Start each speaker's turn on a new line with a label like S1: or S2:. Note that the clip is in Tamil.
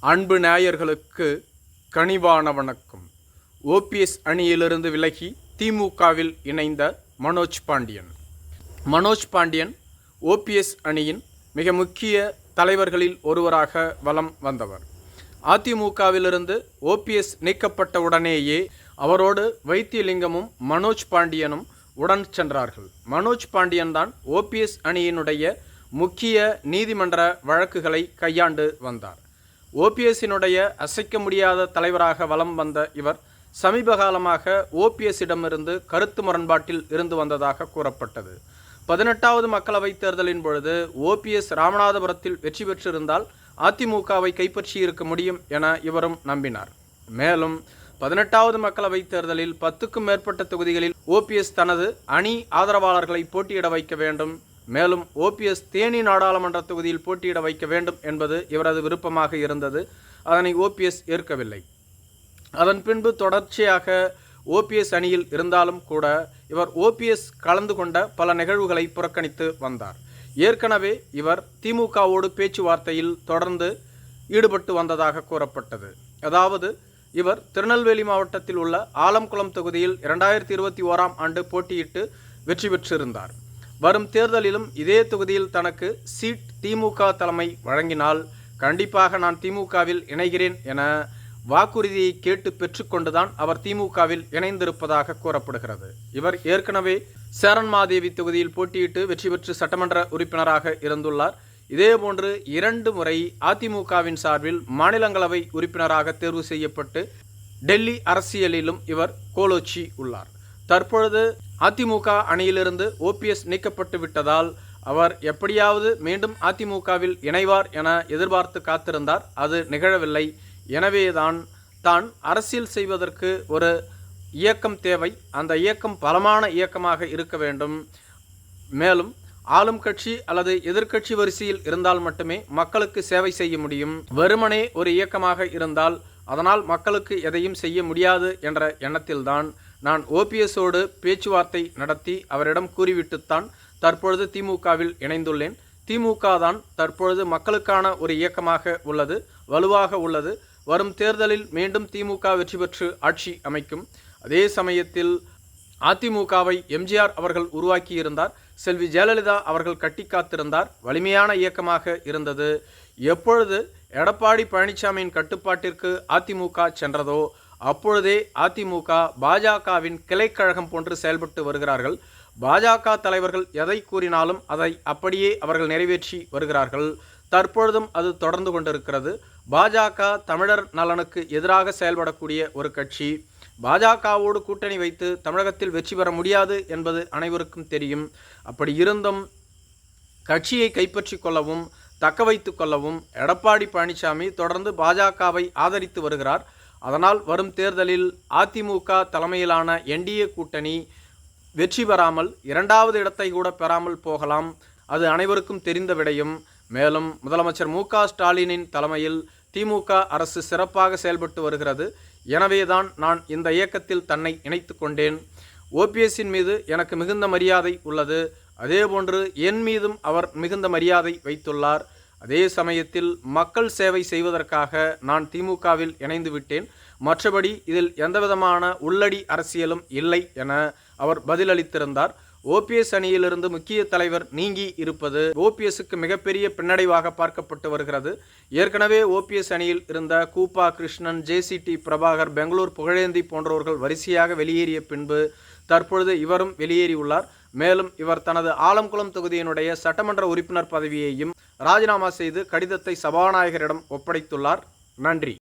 S1: அன்பு நேயர்களுக்கு கனிவான வணக்கம். ஓபிஎஸ் அணியிலிருந்து விலகி திமுகவில் இணைந்த மனோஜ் பாண்டியன். மனோஜ் பாண்டியன் ஓபிஎஸ் அணியின் மிக முக்கிய தலைவர்களில் ஒருவராக வலம் வந்தவர். அதிமுகவிலிருந்து ஓபிஎஸ் நீக்கப்பட்ட உடனேயே அவரோடு வைத்தியலிங்கமும் மனோஜ் பாண்டியனும் உடன் சென்றார்கள். மனோஜ் பாண்டியன் தான் ஓபிஎஸ் அணியினுடைய முக்கிய நீதிமன்ற வழக்குகளை கையாண்டு வந்தார். ஓபிஎஸ்ஸினுடைய அசைக்க முடியாத தலைவராக வலம் வந்த இவர் சமீப காலமாக ஓபிஎஸ்ஸிடமிருந்து கருத்து முரண்பாட்டில் இருந்து வந்ததாக கூறப்பட்டது. பதினெட்டாவது மக்களவைத் தேர்தலின் பொழுது ஓபிஎஸ் ராமநாதபுரத்தில் வெற்றி பெற்றிருந்தால் அதிமுகவை கைப்பற்றி இருக்க முடியும் என இவரும் நம்பினார். மேலும் பதினெட்டாவது மக்களவைத் தேர்தலில் பத்துக்கும் மேற்பட்ட தொகுதிகளில் ஓபிஎஸ் தனது அணி ஆதரவாளர்களை போட்டியிட வைக்க வேண்டும் மேலும் ஓபிஎஸ் தேனி நாடாளுமன்ற தொகுதியில் போட்டியிட வைக்க வேண்டும் என்பது இவரது விருப்பமாக இருந்தது. அதனை ஓபிஎஸ் ஏற்கவில்லை. அதன் பின்பு தொடர்ச்சியாக ஓபிஎஸ் அணியில் இருந்தாலும் கூட இவர் ஓபிஎஸ் கலந்து கொண்ட பல நிகழ்வுகளை புறக்கணித்து வந்தார். ஏற்கனவே இவர் திமுகவோடு பேச்சுவார்த்தையில் தொடர்ந்து ஈடுபட்டு வந்ததாக கூறப்பட்டது. அதாவது இவர் திருநெல்வேலி மாவட்டத்தில் உள்ள ஆலம்குளம் தொகுதியில் இரண்டாயிரத்தி இருபத்தி ஓராம் ஆண்டு போட்டியிட்டு வெற்றி பெற்றிருந்தார். வரும் தேர்தலிலும் இதே தொகுதியில் தனக்கு சீட் திமுக தலைமை வழங்கினால் கண்டிப்பாக நான் திமுகவில் இணைகிறேன் என வாக்குறுதியை கேட்டு பெற்றுக்கொண்டுதான் அவர் திமுகவில் இணைந்திருப்பதாக கூறப்படுகிறது. இவர் ஏற்கனவே சேரன்மாதேவி தொகுதியில் போட்டியிட்டு வெற்றி பெற்று சட்டமன்ற உறுப்பினராக இருந்துள்ளார். இதேபோன்று இரண்டு முறை அதிமுகவின் சார்பில் மாநிலங்களவை உறுப்பினராக தேர்வு செய்யப்பட்டு டெல்லி அரசியலிலும் இவர் கோலோச்சி உள்ளார். தற்பொழுது அதிமுக அணியிலிருந்து ஓபிஎஸ் நீக்கப்பட்டு விட்டதால் அவர் எப்படியாவது மீண்டும் அதிமுகவில் இணைவார் என எதிர்பார்த்து காத்திருந்தார். அது நிகழவில்லை. எனவேதான் தான் அரசியல் செய்வதற்கு ஒரு இயக்கம் தேவை. அந்த இயக்கம் பலமான இயக்கமாக இருக்க வேண்டும். மேலும் ஆளும் கட்சி அல்லது எதிர்க்கட்சி வரிசையில் இருந்தால் மட்டுமே மக்களுக்கு சேவை செய்ய முடியும். வெறுமனே ஒரு இயக்கமாக இருந்தால் அதனால் மக்களுக்கு எதையும் செய்ய முடியாது என்ற எண்ணத்தில்தான் நான் ஓபிஎஸோடு பேச்சுவார்த்தை நடத்தி அவரிடம் கூறிவிட்டுத்தான் தற்பொழுது திமுகவில் இணைந்துள்ளேன். திமுக தான் தற்பொழுது மக்களுக்கான ஒரு இயக்கமாக உள்ளது வலுவாக உள்ளது. வரும் தேர்தலில் மீண்டும் திமுக வெற்றி பெற்று ஆட்சி அமைக்கும். அதே சமயத்தில் அதிமுகவை எம்ஜிஆர் அவர்கள் உருவாக்கியிருந்தார். செல்வி ஜெயலலிதா அவர்கள் கட்டி காத்திருந்தார். வலிமையான இயக்கமாக இருந்தது. எப்பொழுது எடப்பாடி பழனிசாமியின் கட்டுப்பாட்டிற்கு அதிமுக சென்றதோ அப்பொழுதே அதிமுக பாஜகவின் கிளைக்கழகம் போன்று செயல்பட்டு வருகிறார்கள். பாஜக தலைவர்கள் எதை கூறினாலும் அதை அப்படியே அவர்கள் நிறைவேற்றி வருகிறார்கள். தற்பொழுதும் அது தொடர்ந்து கொண்டிருக்கிறது. பாஜக தமிழர் நலனுக்கு எதிராக செயல்படக்கூடிய ஒரு கட்சி. பாஜகவோடு கூட்டணி வைத்து தமிழகத்தில் வெற்றி பெற முடியாது என்பது அனைவருக்கும் தெரியும். அப்படி இருந்தும் கட்சியை கைப்பற்றி கொள்ளவும் தக்க வைத்து கொள்ளவும் எடப்பாடி பழனிசாமி தொடர்ந்து பாஜகவை ஆதரித்து வருகிறார். அதனால் வரும் தேர்தலில் அதிமுக தலைமையிலான என்டிஏ கூட்டணி வெற்றி பெறாமல் இரண்டாவது இடத்தை கூட பெறாமல் போகலாம். அது அனைவருக்கும் தெரிந்த விடையும். மேலும் முதலமைச்சர் மு ஸ்டாலினின் தலைமையில் திமுக அரசு சிறப்பாக செயல்பட்டு வருகிறது. எனவேதான் நான் இந்த இயக்கத்தில் தன்னை இணைத்து கொண்டேன். ஓபிஎஸ்ஸின் மீது எனக்கு மிகுந்த மரியாதை உள்ளது. அதேபோன்று என் மீதும் அவர் மிகுந்த மரியாதை வைத்துள்ளார். அதே சமயத்தில் மக்கள் சேவை செய்வதற்காக நான் திமுகவில் இணைந்து விட்டேன். மற்றபடி இதில் எந்தவிதமான உள்ளடி அரசியலும் இல்லை என அவர் பதிலளித்திருந்தார். ஓபிஎஸ் அணியிலிருந்து முக்கிய தலைவர் நீங்கி இருப்பது ஓபிஎஸ்க்கு மிகப்பெரிய பின்னடைவாக பார்க்கப்பட்டு வருகிறது. ஏற்கனவே ஓபிஎஸ் அணியில் இருந்த கூப்பா கிருஷ்ணன் ஜேசிடி பிரபாகர் பெங்களூர் புகழேந்தி போன்றவர்கள் வரிசையாக வெளியேறிய பின்பு தற்பொழுது இவரும் வெளியேறியுள்ளார். மேலும் இவர் தனது ஆலம்குளம் தொகுதியினுடைய சட்டமன்ற உறுப்பினர் பதவியையும் ராஜினாமா செய்து கடிதத்தை சபாநாயகரிடம் ஒப்படைத்துள்ளார். நன்றி.